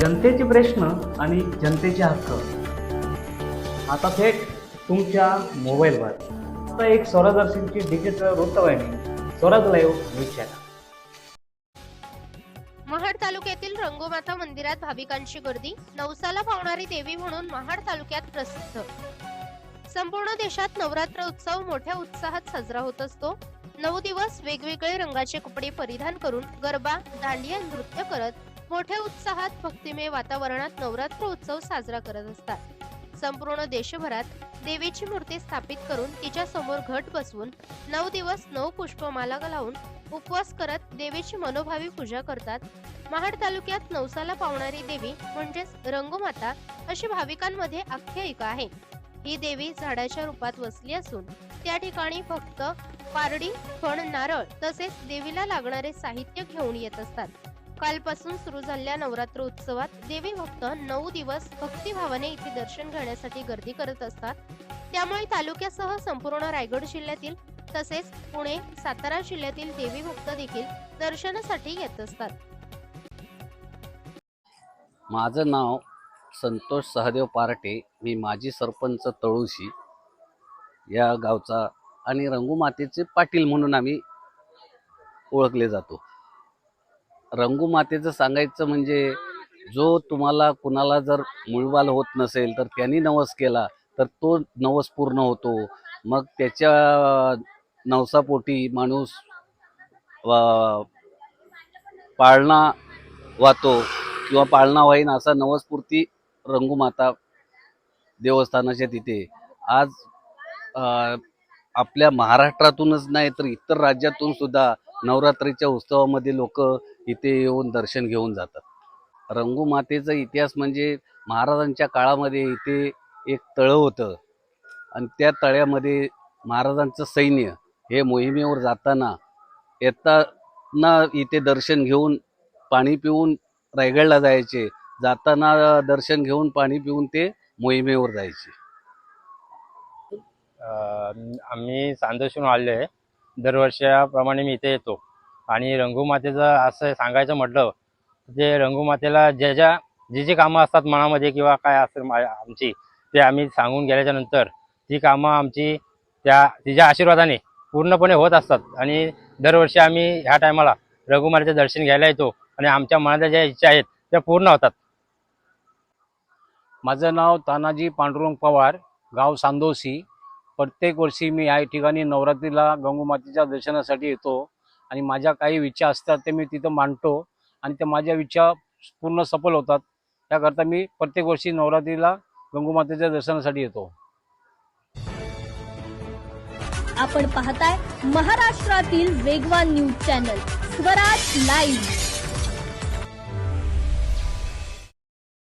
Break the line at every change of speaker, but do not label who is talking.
जनतेचे प्रश्न आणि जनतेचे हक्क. आता थेट तुमच्या मोबाईलवर. आता एक स्वरादर्शनची डिजिटल वृत्तवाहिनी Swaraj live news channel
Mahad तालुक्यातील रंगोमाता मंदिरात भाविकांची गर्दी नवसाला पावणारी देवी म्हणून महाड तालुक्यात प्रसिद्ध. संपूर्ण देशात नवरात्र उत्सव मोठ्या उत्साहात साजरा होत असतो. नऊ दिवस वेगवेगळे रंगाचे कपडे परिधान करून गरबा दांडिया नृत्य करत मोठ्या उत्साहात भक्तिमय वातावरणात नवरात्र उत्सव साजरा करत असतात. संपूर्ण देशभरात देवीची मूर्ती स्थापित करून तिच्या समोर घट बसवून नऊ दिवस नऊ पुष्पमाला लावून उपवास करत देवीची मनोभावी पूजा करतात. महाड तालुक्यात नवसाला पावणारी देवी म्हणजेच रंगमाता अशी भाविकांमध्ये आख्यायिका आहे. ही देवी झाडाच्या रूपात वसली असून त्या ठिकाणी फक्त पारडी फण नारळ तसेच देवीला लागणारे साहित्य घेऊन येत असतात. कालपासून सुरू झालेल्या नवरात्र उत्सवात देवी भक्त नऊ दिवस भक्तिभावाने इथे दर्शन घेण्यासाठी गर्दी करत असतात. त्यामुळे तालुक्यासह संपूर्ण रायगड जिल्ह्यातील तसेच पुणे सातारा जिल्ह्यातील देवी भक्त देखील दर्शनासाठी येत असतात.
माझं नाव संतोष सहदेव पार्टे. मी माजी सरपंच तळुशी. या गावचा आणि रंगूमातेचे पाटील म्हणून आम्ही ओळखले जातो. रंगूमातेचं सांगायचं म्हणजे जो तुम्हाला कुणाला जर मुळबाल होत नसेल तर त्यांनी नवस केला तर तो नवस पूर्ण होतो. मग त्याच्या नवसापोटी माणूस वा- पाळणा वाहतो किंवा पाळणा वाहीन असा नवसपूर्ती रंगूमाता देवस्थानाच्या तिथे. आज आपल्या महाराष्ट्रातूनच नाही तर इतर राज्यातून सुद्धा नवरात्रीच्या उत्सवामध्ये लोक इथे येऊन दर्शन घेऊन जातात. रंगूमातेचा इतिहास म्हणजे महाराजांच्या काळामध्ये इथे एक तळं होतं. आणि त्या तळ्यामध्ये महाराजांचं सैन्य हे मोहिमेवर जाताना येताना इथे दर्शन घेऊन पाणी पिऊन रायगडला जायचे. जाताना दर्शन घेऊन पाणी पिऊन ते मोहिमेवर जायचे.
आम्ही चांदोशीहून आलेलो आहे. दरवर्षाप्रमाणे मी इथे येतो. आणि रंगूमातेचं असं सांगायचं म्हटलं ते रंगूमातेला ज्या ज्या जी जी कामं असतात मनामध्ये किंवा काय असेल आमची ते आम्ही सांगून गेल्याच्यानंतर ती कामं आमची त्या तिच्या आशीर्वादाने पूर्णपणे होत असतात. आणि दरवर्षी आम्ही ह्या टायमाला रघुमातेचं दर्शन घ्यायला येतो आणि आमच्या मनातल्या ज्या इच्छा आहेत त्या पूर्ण होतात.
माझं नाव तानाजी पांडुरंग पवार गाव सांदोशी. प्रत्येक वर्षी मी या ठिकाणी नवरात्रीला गंगूमातेच्या दर्शनासाठी येतो. आणि माझ्या काही इच्छा असतात ते मी तिथं मांडतो. आणि त्या माझ्या इच्छा पूर्ण सफल होतात. त्याकरता मी प्रत्येक वर्षी नवरात्रीला गंगूमातेच्या दर्शनासाठी येतो.
आपण पाहताय महाराष्ट्रातील वेगवान न्यूज चॅनल स्वराज लाईव्ह.